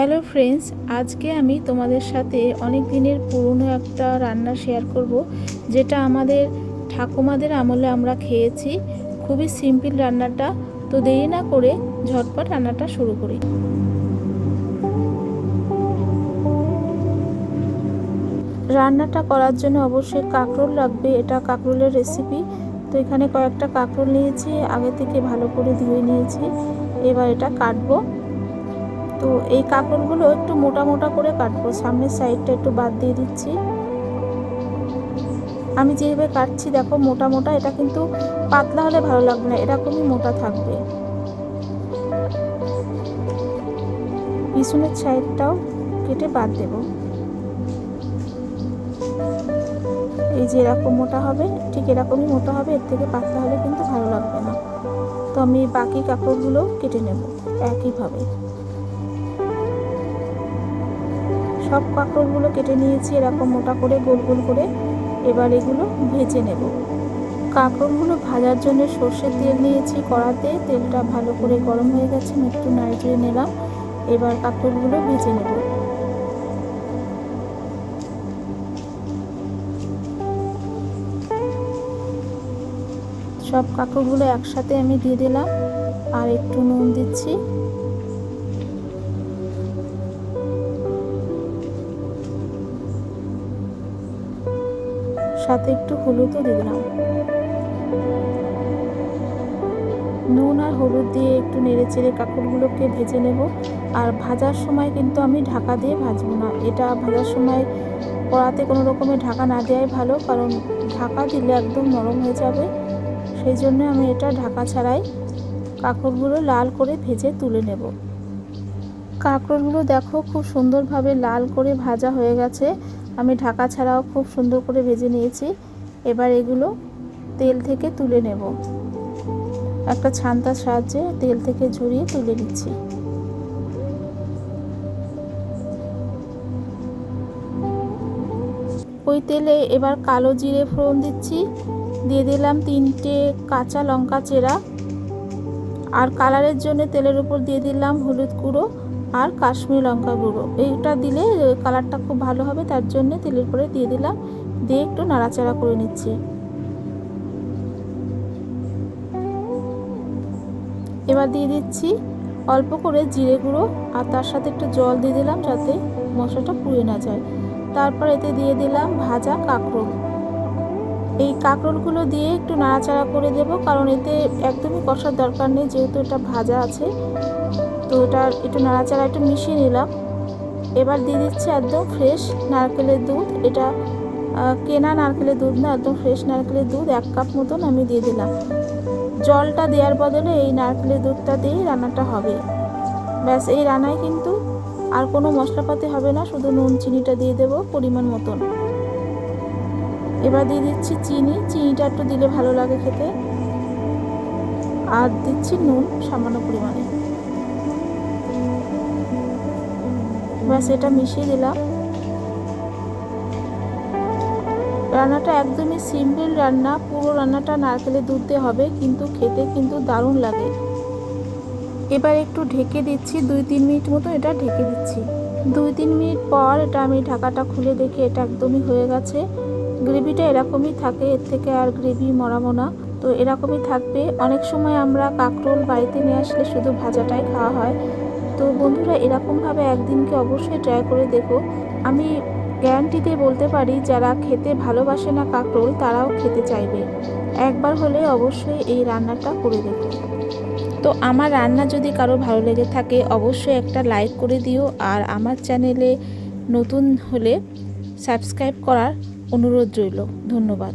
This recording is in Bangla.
হ্যালো ফ্রেন্ডস, আজকে আমি তোমাদের সাথে অনেক দিনের পুরনো একটা রান্না শেয়ার করব, যেটা আমাদের ঠাকুমাদের আমলে আমরা খেয়েছি। খুবই সিম্পল রান্নাটা, তো দেরি না করে ঝটপট রান্নাটা শুরু করি। রান্নাটা করার জন্য অবশ্যই কাঁকরোল লাগবে, এটা কাঁকরোলের রেসিপি তো এখানে কয়েকটা কাঁকরোল নিয়েছি, আগে থেকে ভালো করে ধুয়ে নিয়েছি, এবার এটা কাটবো। তো এই কাপড়গুলো একটু মোটা মোটা করে কাটবো। সামনের সাইডটা একটু বাদ দিয়ে দিচ্ছি। আমি যেভাবে কাটছি, দেখো মোটা মোটা, এটা কিন্তু পাতলা হলে ভালো লাগবে না, এরকমই মোটা থাকবে। পিছনের সাইডটাও কেটে বাদ দেব। এই যে এরকম মোটা হবে, ঠিক এরকমই মোটা হবে, এর থেকে পাতলা হলে কিন্তু ভালো লাগবে না। তো আমি বাকি কাপড়গুলো কেটে নেব, একইভাবে। সব কাঁকরোলগুলো কেটে নিয়েছি, এরকম মোটা করে, গোল গোল করে। এবার এগুলো ভেজে নেব। কাঁকরোলগুলো ভাজার জন্য সর্ষের তেল নিয়েছি কড়াতে। তেলটা ভালো করে গরম হয়ে গেছে একটু নাড়িয়ে নিলাম। এবার কাঁকরোলগুলো ভেজে নেব। সব কাঁকরোলগুলো একসাথে আমি দিয়ে দিলাম। আর একটু নুন দিচ্ছি। সাথে একটু হলুদও দিয়ে দিলাম। নুন আর হলুদ দিয়ে একটু নেড়ে চেড়ে কাঁকড়গুলোকে ভেজে নেব। আর ভাজার সময় কিন্তু আমি ঢাকা দিয়ে ভাজবো না। এটা ভাজার সময় কড়াতে কোনো রকমের ঢাকা না দেওয়াই ভালো, কারণ ঢাকা দিলে একদম নরম হয়ে যাবে। সেই জন্য আমি এটা ঢাকা ছাড়াই কাঁকড়গুলো লাল করে ভেজে তুলে নেব। কাঁকড়গুলো দেখো খুব সুন্দরভাবে লাল করে ভাজা হয়ে গেছে। আমি ঢাকা ছাড়াও খুব সুন্দর করে ভেজে নিয়েছি। এবার এগুলো তেল থেকে তুলে নেব। একটা ছান্তার সাহায্যে তেল থেকে ঝরিয়ে তুলে নিচ্ছি। ওই তেলে এবার কালো জিরে ফোড়ন দিচ্ছি। দিয়ে দিলাম তিনটে কাঁচা লঙ্কা চেরা। আর কালারের জন্য তেলের উপর দিয়ে দিলাম হলুদ গুঁড়ো। আর কাশ্মীর লঙ্কা গুঁড়ো। এইটা দিলে কালারটা খুব ভালো হবে, তার জন্য তেলের পরে দিয়ে দিলাম। দিয়ে একটু নাড়াচাড়া করে নিচ্ছি। এবার দিয়ে দিচ্ছি অল্প করে জিরে গুঁড়ো আর তার সাথে একটু জল দিয়ে দিলাম যাতে মশলাটা পুড়ে না যায়। তারপর এতে দিয়ে দিলাম ভাজা কাঁকরোল। এই কাঁকরোলগুলো দিয়ে একটু নাড়াচাড়া করে দেব, কারণ এতে একদমই কষার দরকার নেই, যেহেতু এটা ভাজা আছে। তো এটা একটু নাড়াচাড়া একটু মিশিয়ে নিলাম। এবার দিয়ে দিচ্ছি একদম ফ্রেশ নারকেলের দুধ। এটা কেনা নারকেলের দুধ না, একদম ফ্রেশ নারকেলের দুধ, এক কাপ মতন আমি দিয়ে দিলাম। জলটা দেওয়ার বদলে এই নারকেলের দুধটা দিয়েই রান্নাটা হবে। ব্যাস, এই রান্নায় কিন্তু আর কোনো মশলাপাতি হবে না, শুধু নুন, চিনিটা দিয়ে দেব পরিমাণ মতন। এবার দিয়ে দিচ্ছি চিনি। চিনিটা একটু দিলে ভালো লাগে খেতে। আর দিচ্ছি নুন সামান্য পরিমাণে। ব্যাস, এটা মিশিয়ে দিলাম। রান্নাটা একদমই সিম্পল রান্না, পুরো রান্নাটা নারকেলের দুধ দিয়ে হবে, কিন্তু খেতে কিন্তু দারুণ লাগে। এবার একটু ঢেকে দিচ্ছি, দুই তিন মিনিট মতো এটা ঢেকে দিচ্ছি। দুই তিন মিনিট পর এটা আমি ঢাকাটা খুলে দেখি এটা একদমই হয়ে গেছে। গ্রেভিটা এরকমই থাকে, এর থেকে আর গ্রেভি মরাবো না। তো এরকমই থাকবে। অনেক সময় আমরা কাঁকরোল বাড়িতে নিয়ে আসলে শুধু ভাজাটাই খাওয়া হয়। তো বন্ধুরা, এরকমভাবে একদিনকে অবশ্যই ট্রাই করে দেখো। আমি গ্যারান্টি দিয়ে বলতে পারি, যারা খেতে ভালোবাসে না কাঁকরোল তারাও খেতে চাইবে। একবার হলে অবশ্যই এই রান্নাটা করে দেখো। তো আমার রান্না যদি কারও ভালো লেগে থাকে, অবশ্যই একটা লাইক করে দিও। আর আমার চ্যানেলে নতুন হলে সাবস্ক্রাইব করার অনুরোধ রইল। ধন্যবাদ।